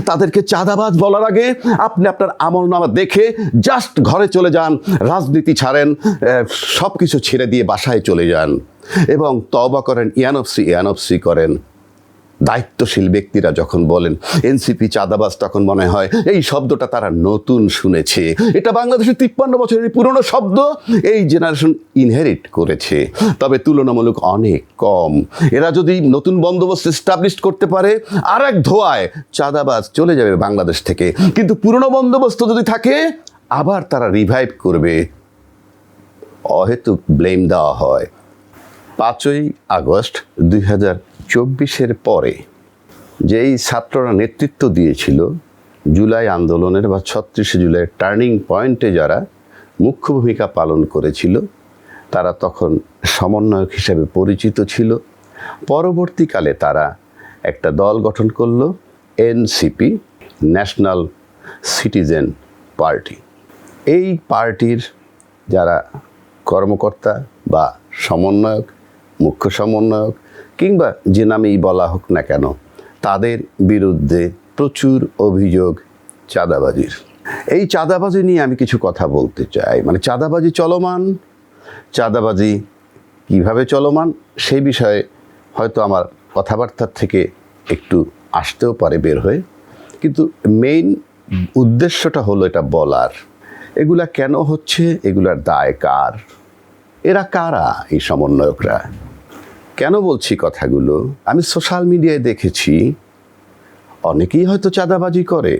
তাদেরকে চাঁদাবাজ বলার আগে আপনি আপনার আমল নামা দেখে জাস্ট ঘরে চলে যান, রাজনীতি ছাড়েন সব কিছু ছেড়ে দিয়ে বাসায় চলে যান। এবং তবা করেন, ইয়ানফসি ইয়ানফসি করেন। দায়িত্বশীল ব্যক্তিরা যখন বলেন, এনসিপি চাঁদাবাজ তখন মনে হয়, এই শব্দটা তারা নতুন শুনেছে। এটা বাংলাদেশের তিপ্পান্ন বছরের পুরনো শব্দ এই জেনারেশন ইনহেরিট করেছে। তবে তুলনামূলক অনেক কম। এরা যদি নতুন বন্দোবস্ত এস্টাবলিশ করতে পারে আর এক ধোয়ায় চাঁদাবাজ চলে যাবে বাংলাদেশ থেকে। কিন্তু পুরনো বন্দোবস্ত যদি থাকে, আবার তারা রিভাইভ করবে। অহেতুক ব্লেম দেওয়া হয়। পাঁচই আগস্ট দুই হাজার চব্বিশের পরে যেই ছাত্ররা নেতৃত্ব দিয়েছিল জুলাই আন্দোলনের বা ছত্রিশে জুলাই টার্নিং পয়েন্টে যারা মুখ্য ভূমিকা পালন করেছিল, তারা তখন সমন্বয়ক হিসেবে পরিচিত ছিল। পরবর্তীকালে তারা একটা দল গঠন করল, এনসিপি, ন্যাশনাল সিটিজেন পার্টি। এই পার্টির যারা কর্মকর্তা বা সমন্বয়ক, মুখ্য সমন্বয়ক কিংবা যে নামেই বলা হোক না কেন, তাদের বিরুদ্ধে প্রচুর অভিযোগ চাঁদাবাজির। এই চাঁদাবাজি নিয়ে আমি কিছু কথা বলতে চাই। মানে চাঁদাবাজি চলমান, চাঁদাবাজি কীভাবে চলমান সেই বিষয়ে হয়তো আমার কথাবার্তার থেকে একটু আসতেও পারে বের হয়ে। কিন্তু মেইন উদ্দেশ্যটা হলো এটা বলার। এগুলা কেন হচ্ছে, এগুলার দায় কার? এরা কারা এই সমন্বয়করা? কেন বলছি কথাগুলো? আমি সোশ্যাল মিডিয়ায় দেখেছি, অনেকেই হয়তো চাঁদাবাজি করে।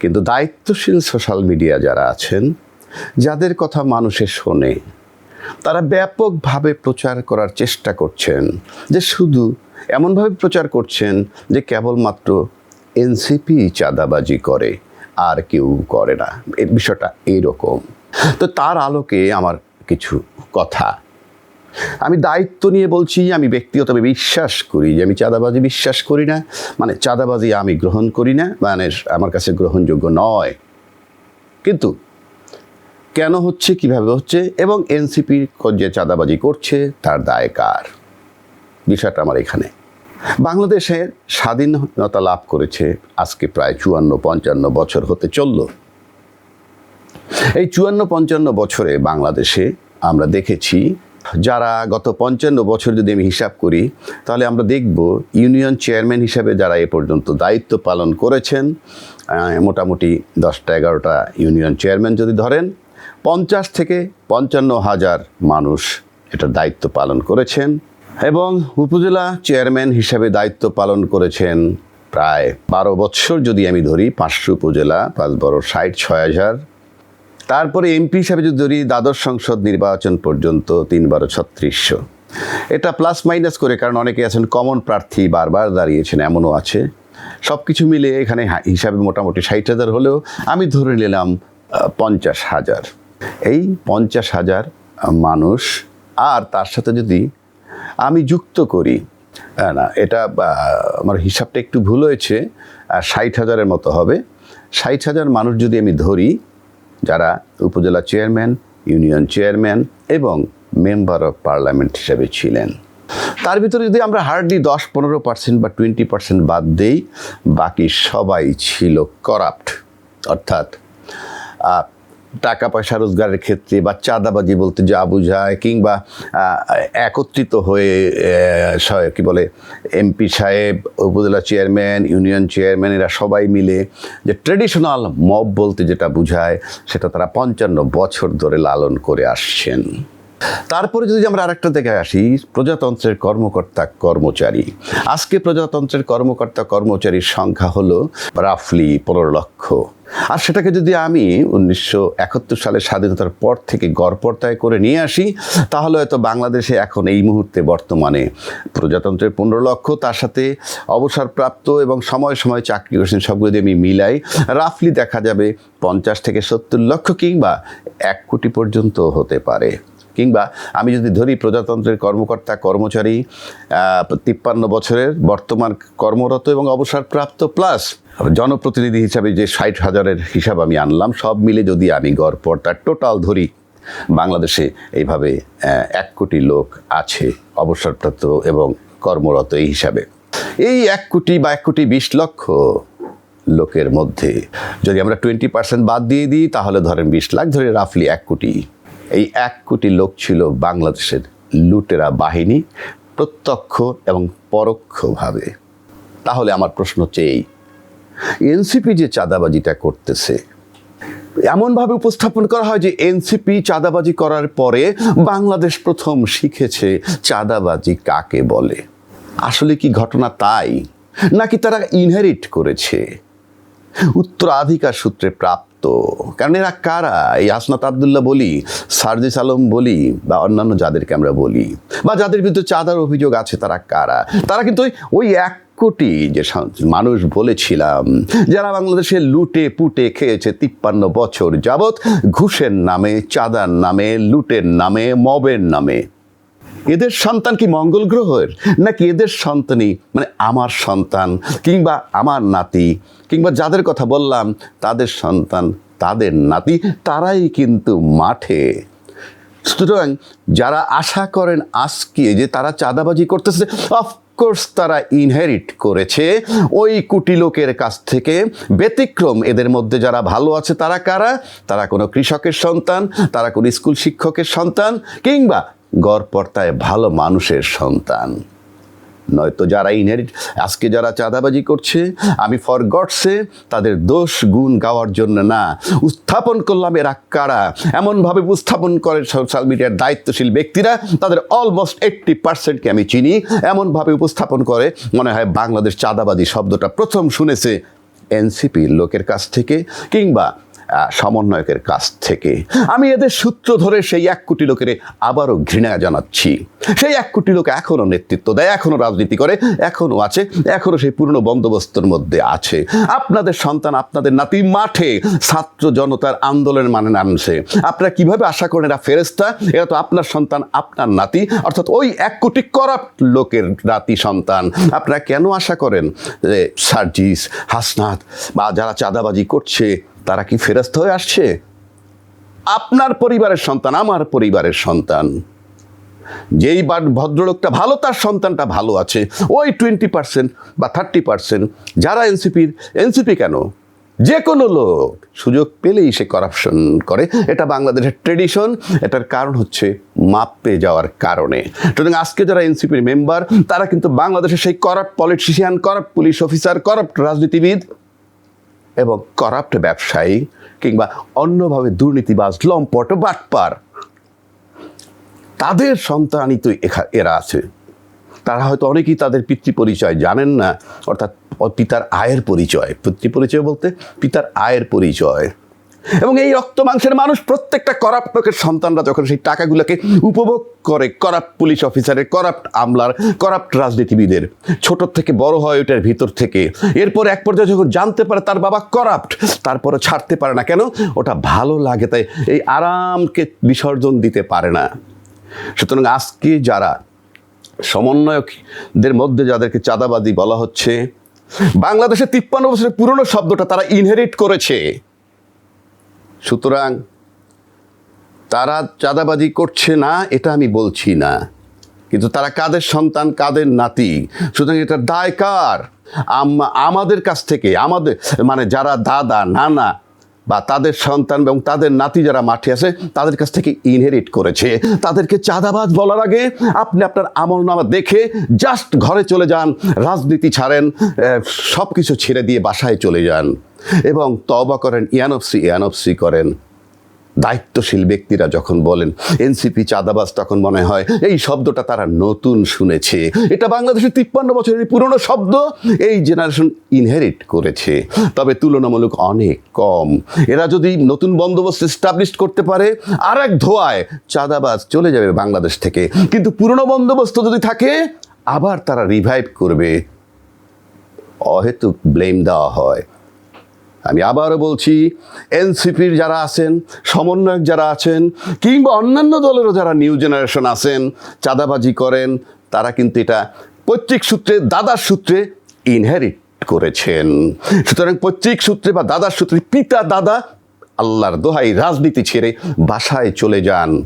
কিন্তু দায়িত্বশীল সোশ্যাল মিডিয়া যারা আছেন, যাদের কথা মানুষে শোনে, তারা ব্যাপকভাবে প্রচার করার চেষ্টা করছেন যে শুধু এমনভাবে প্রচার করছেন যে কেবলমাত্র এনসিপি চাঁদাবাজি করে, আর কেউ করে না। এই বিষয়টা এইরকম তো তার আলোকে আমার কিছু কথা। আমি দায়িত্ব নিয়ে বলছি, আমি ব্যক্তিগতভাবে বিশ্বাস করি যে আমি চাঁদাবাজি বিশ্বাস করি না। মানে চাঁদাবাজি আমি গ্রহণ করি না মানে আমার কাছে গ্রহণযোগ্য নয়। কিন্তু কেন হচ্ছে, কীভাবে হচ্ছে, এবং এনসিপি যে চাঁদাবাজি করছে, তার দায় কার? বিষয়টা আমার এখানে। বাংলাদেশের স্বাধীনতা লাভ করেছে, আজকে প্রায় চুয়ান্ন, পঞ্চান্ন বছর হতে চলল। এই চুয়ান্ন, পঞ্চান্ন বছরে বাংলাদেশে আমরা দেখেছি যারা গত পঞ্চান্ন বছর যদি আমি হিসাব করি, তাহলে আমরা দেখব ইউনিয়ন চেয়ারম্যান হিসাবে যারা এ পর্যন্ত দায়িত্ব পালন করেছেন মোটামুটি দশটা এগারোটা ইউনিয়ন চেয়ারম্যান যদি ধরেন, পঞ্চাশ থেকে পঞ্চান্ন হাজার মানুষ এটার দায়িত্ব পালন করেছেন এবং উপজেলা চেয়ারম্যান হিসাবে দায়িত্ব পালন করেছেন প্রায় বারো বৎসর যদি আমি ধরি, পাঁচশো উপজেলা, পাঁচ বারো ষাট, ছয় হাজার তারপরে এমপি হিসাবে যদি ধরি, দ্বাদশ সংসদ নির্বাচন পর্যন্ত তিন বারো ছত্রিশশো। এটা প্লাস মাইনাস করে, কারণ অনেকে আছেন কমন প্রার্থী, বারবার দাঁড়িয়েছেন, এমনও আছে। সব কিছু মিলে এখানে হিসাবে মোটামুটি ষাট হাজার হলেও আমি ধরে নিলাম পঞ্চাশ হাজার। এই পঞ্চাশ হাজার মানুষ, আর তার সাথে যদি আমি যুক্ত করি না, এটা আমার হিসাবটা একটু ভুল হয়েছে ষাট হাজারের মতো হবে। ষাট হাজার মানুষ যদি আমি ধরি যারা উপজেলা চেয়ারম্যান, ইউনিয়ন চেয়ারম্যান এবং মেম্বার অফ পার্লামেন্ট হিসেবে ছিলেন। তার ভিতরে যদি আমরা হার্ডলি দশ, পনেরো পার্সেন্ট বা টোয়েন্টি পার্সেন্ট বাদ দিই, বাকি সবাই ছিল করাপ্ট। অর্থাৎ টাকা পয়সা রোজগারের ক্ষেত্রে বা চাঁদাবাজি বলতে যা বোঝায় কিংবা একত্রিত হয়ে কি বলে, এমপি সাহেব, উপজেলা চেয়ারম্যান, ইউনিয়ন চেয়ারম্যান এরা সবাই মিলে যে ট্রেডিশনাল মব বলতে যেটা বোঝায়, সেটা তারা পঞ্চান্ন বছর ধরে লালন করে আসছেন। তারপরে যদি আমরা আরেকটা দেখে আসি, প্রজাতন্ত্রের কর্মকর্তা কর্মচারী। আজকে প্রজাতন্ত্রের কর্মকর্তা কর্মচারীর সংখ্যা হলো রাফলি পনেরো লক্ষ। আর সেটাকে যদি আমি উনিশশো একাত্তর সালের স্বাধীনতার পর থেকে গড়পড়তায় করে নিয়ে আসি, তাহলে হয়তো বাংলাদেশে এখন এই মুহূর্তে বর্তমানে প্রজাতন্ত্রের পনেরো লক্ষ, তার সাথে অবসরপ্রাপ্ত এবং সময় সময় চাকরি করেছেন সবগুলো যদি আমি মিলাই, রাফলি দেখা যাবে পঞ্চাশ থেকে সত্তর লক্ষ কিংবা এক কোটি পর্যন্ত হতে পারে। কিংবা আমি যদি ধরি প্রজাতন্ত্রের কর্মকর্তা, কর্মচারী তিপ্পান্ন বছরের বর্তমান কর্মরত এবং অবসরপ্রাপ্ত প্লাস জনপ্রতিনিধি হিসাবে যে ষাট হাজারের হিসাব আমি আনলাম, সব মিলে যদি আমি গড়পড়টা টোটাল ধরি, বাংলাদেশে এইভাবে এক কোটি লোক আছে অবসরপ্রাপ্ত এবং কর্মরত এই হিসাবে। এই এক কোটি বা এক কোটি বিশ লক্ষ লোকের মধ্যে যদি আমরা টোয়েন্টি পার্সেন্ট বাদ দিয়ে দিই, তাহলে ধরেন বিশ লাখ, ধরে রাফলি এক কোটি। এই এক কোটি লোক ছিল বাংলাদেশের লুটেরা বাহিনী প্রত্যক্ষ এবং পরোক্ষভাবে। তাহলে আমার প্রশ্ন হচ্ছে এই, এনসিপি যে চাঁদাবাজিটা করতেছে, এমনভাবে উপস্থাপন করা হয় যে এনসিপি চাঁদাবাজি করার পরে বাংলাদেশ প্রথম শিখেছে চাঁদাবাজি কাকে বলে? আসলে কি ঘটনা তাই? নাকি তারা ইনহেরিট করেছে? উত্তরাধিকার সূত্রে প্রাপ্ত কারণ এরা কারা? এই আসনাত আবদুল্লাহ বলি, সার্জিস আলম বলি, বা অন্যান্য যাদেরকে আমরা বলি, বা যাদের বিরুদ্ধে চাঁদার অভিযোগ আছে, তারা কারা? তারা কিন্তু ওই- ওই এক কোটি যে মানুষ বলেছিলাম, যারা বাংলাদেশে লুটে, পুটে খেয়েছে তিপ্পান্ন বছর যাবৎ, ঘুষের নামে, চাঁদার নামে, লুটের নামে, মবের নামে। এদের সন্তান কি মঙ্গল গ্রহের? নাকি এদের সন্তানই মানে আমার সন্তান কিংবা আমার নাতি? কিংবা যাদের কথা বললাম, তাদের সন্তান, তাদের নাতি, তারাই কিন্তু মাঠে। সুতরাং যারা আশা করেন আজকে যে তারা চাঁদাবাজি করতেছে অফকোর্স তারা ইনহেরিট করেছে। ওই কুটি লোকের কাছ থেকে ব্যতিক্রম এদের মধ্যে যারা ভালো আছে, তারা কারা? তারা কোনো কৃষকের সন্তান, তারা কোনো স্কুল শিক্ষকের সন্তান, কিংবা গড়পর্তায় ভালো মানুষের সন্তান। নয়তো যারা ইনহেরিট, আজকে যারা চাঁদাবাজি করছে, আমি ফর গডসে তাদের দোষ, গুণ গাওয়ার জন্য না। উত্থাপন করলাম এরা কারা? এমনভাবে উপস্থাপন করে সোশ্যাল মিডিয়ার দায়িত্বশীল ব্যক্তিরা, তাদের অলমোস্ট এইট্টি পার্সেন্টকে আমি চিনি, এমনভাবে উপস্থাপন করে, মনে হয় বাংলাদেশ চাঁদাবাজি শব্দটা প্রথম শুনেছে এনসিপির লোকের কাছ থেকে, কিংবা সমন্বয়কের কাছ থেকে। আমি এদের সূত্র ধরে সেই এক কোটি লোকের আবারও ঘৃণা জানাচ্ছি। সেই এক কোটি লোক এখনও নেতৃত্ব দেয় এখনও রাজনীতি করে এখনও আছে এখনও সেই পুরনো বন্দোবস্তর মধ্যে আছে। আপনাদের সন্তান, আপনাদের নাতি মাঠে ছাত্র জনতার আন্দোলনের মানে নামছে। আপনারা কীভাবে আশা করেন এরা ফেরেস্তা এরা তো আপনার সন্তান, আপনার নাতি। অর্থাৎ ওই এক কোটি করাপ্ট লোকের নাতি সন্তান। আপনারা কেন আশা করেন যে সার্জিস, হাসনাত বা যারা চাঁদাবাজি করছে তারা কি ফেরস্ত হয়ে আসছে? আপনার পরিবারের সন্তান, আমার পরিবারের সন্তান। যেই বা ভদ্রলোকটা ভালো, তার সন্তানটা ভালো আছে। ওই টোয়েন্টি পার্সেন্ট বা থার্টি পার্সেন্ট যারা এনসিপির, এনসিপি কেন? যে কোনো লোক সুযোগ পেলেই সে করাপশন করে। এটা বাংলাদেশের ট্রেডিশন এটার কারণ হচ্ছে মাপে যাওয়ার কারণে। সুতরাং আজকে যারা এনসিপির মেম্বার তারা কিন্তু বাংলাদেশের সেই corrupt politician corrupt police officer corrupt রাজনীতিবিদ এবং করাপ্ট ব্যবসায়ী কিংবা অন্যভাবে দুর্নীতিবাজ, লম্পট, বাটপার। তাদের সন্তানই তো এরা আছে। তারা হয়তো অনেকেই তাদের পিতৃ পরিচয় জানেন না, অর্থাৎ পিতার আয়ের পরিচয়। পিতৃ পরিচয় বলতে পিতার আয়ের পরিচয়। এবং এই রক্ত মাংসের মানুষ প্রত্যেকটা করাপ্ট লোকের সন্তানরা যখন সেই টাকাগুলোকে উপভোগ করে, করাপ্ট পুলিশ অফিসারের, করাপ্ট আমলার, করাপ্ট রাজনীতিবিদের, ছোট থেকে বড় হয় ওটার ভিতর থেকে। এরপর এক পর্যায়ে যখন জানতে পারে তার বাবা করাপ্ট তারপরে ছাড়তে পারে না। কেন? ওটা ভালো লাগে, তাই এই আরামকে বিসর্জন দিতে পারে না। সুতরাং আজকে যারা সমন্বয়কদের মধ্যে যাদেরকে চাঁদাবাদী বলা হচ্ছে বাংলাদেশে তিপ্পান্ন বছরের পুরনো শব্দটা তারা ইনহেরিট করেছে। সুতরাং তারা চাঁদাবাজি করছে না, এটা আমি বলছি না। কিন্তু তারা কাদের সন্তান, কাদের নাতি? সুতরাং এটা দায়কার। আমাদের কাছ থেকে, আমাদের মানে যারা দাদা, নানা বা তাদের সন্তান এবং তাদের নাতি যারা মাঠে আছে, তাদের কাছ থেকে ইনহেরিট করেছে। তাদেরকে চাঁদাবাজ বলার আগে আপনি আপনার আমল নামা দেখে জাস্ট ঘরে চলে যান, রাজনীতি ছাড়েন সব কিছু ছেড়ে দিয়ে বাসায় চলে যান। এবং তবা করেন, ইয়ানফসি ইয়ানফসি করেন। দায়িত্বশীল ব্যক্তিরা যখন বলেন, এনসিপি চাঁদাবাজ তখন মনে হয়, এই শব্দটা তারা নতুন শুনেছে। এটা বাংলাদেশের তিপ্পান্ন বছরের পুরনো শব্দ এই জেনারেশন ইনহেরিট করেছে। তবে তুলনামূলক অনেক কম। এরা যদি নতুন বন্দোবস্ত এস্টাবলিশ করতে পারে আর এক ধোয়ায় চাঁদাবাজ চলে যাবে বাংলাদেশ থেকে। কিন্তু পুরনো বন্দোবস্ত যদি থাকে, আবার তারা রিভাইভ করবে। অহেতুক ব্লেম দেওয়া হয়। আমি আবারও বলছি, এনসিপির যারা আছেন, সমন্বয়ক যারা আছেন, কিংবা অন্যান্য দলেরও যারা নিউ জেনারেশন আছেন, চাঁদাবাজি করেন, তারা কিন্তু এটা পৈতৃক সূত্রে, দাদার সূত্রে ইনহেরিট করেছেন। সুতরাং পৈতৃক সূত্রে বা দাদার সূত্রে পিতা, দাদা, আল্লাহর দোহাই, রাজনীতি ছেড়ে বাসায় চলে যান।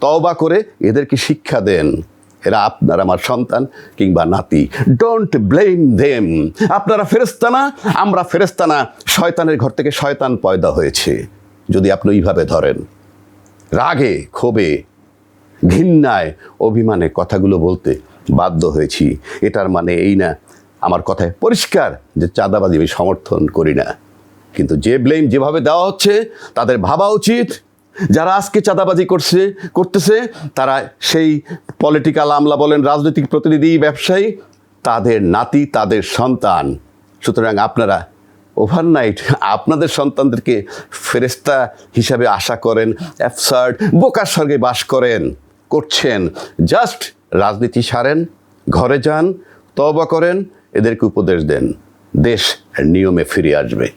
তওবা করে এদেরকে শিক্ষা দেন। এরা আপনার আমার সন্তান কিংবা নাতি। ডোন্ট ব্লেম দেম আপনারা ফেরেস্তা না, আমরা ফেরেস্তা না। শয়তানের ঘর থেকে শয়তান পয়দা হয়েছে। যদি আপনি ওইভাবে ধরেন, রাগে, ক্ষোভে, ঘৃণায়, অভিমানে কথাগুলো বলতে বাধ্য হয়েছি। এটার মানে এই না, আমার কথায় পরিষ্কার যে চাঁদাবাজি আমি সমর্থন করি না। কিন্তু যে ব্লেম যেভাবে দেওয়া হচ্ছে, তাদের ভাবা উচিত। যারা আজকে চাঁদাবাজি করছে, করতেছে, তারা সেই পলিটিক্যাল আমলা বলেন রাজনৈতিক প্রতিনিধি, ব্যবসায়ী, তাদের নাতি, তাদের সন্তান। সুতরাং আপনারা ওভারনাইট আপনাদের সন্তানদেরকে ফেরেস্তা হিসাবে আশা করেন অ্যাবসার্ড বোকার স্বর্গে বাস করেন, করছেন। জাস্ট রাজনীতি সারেন, ঘরে যান তবা করেন, এদেরকে উপদেশ দেন। দেশ নিয়মে ফিরে আসবে।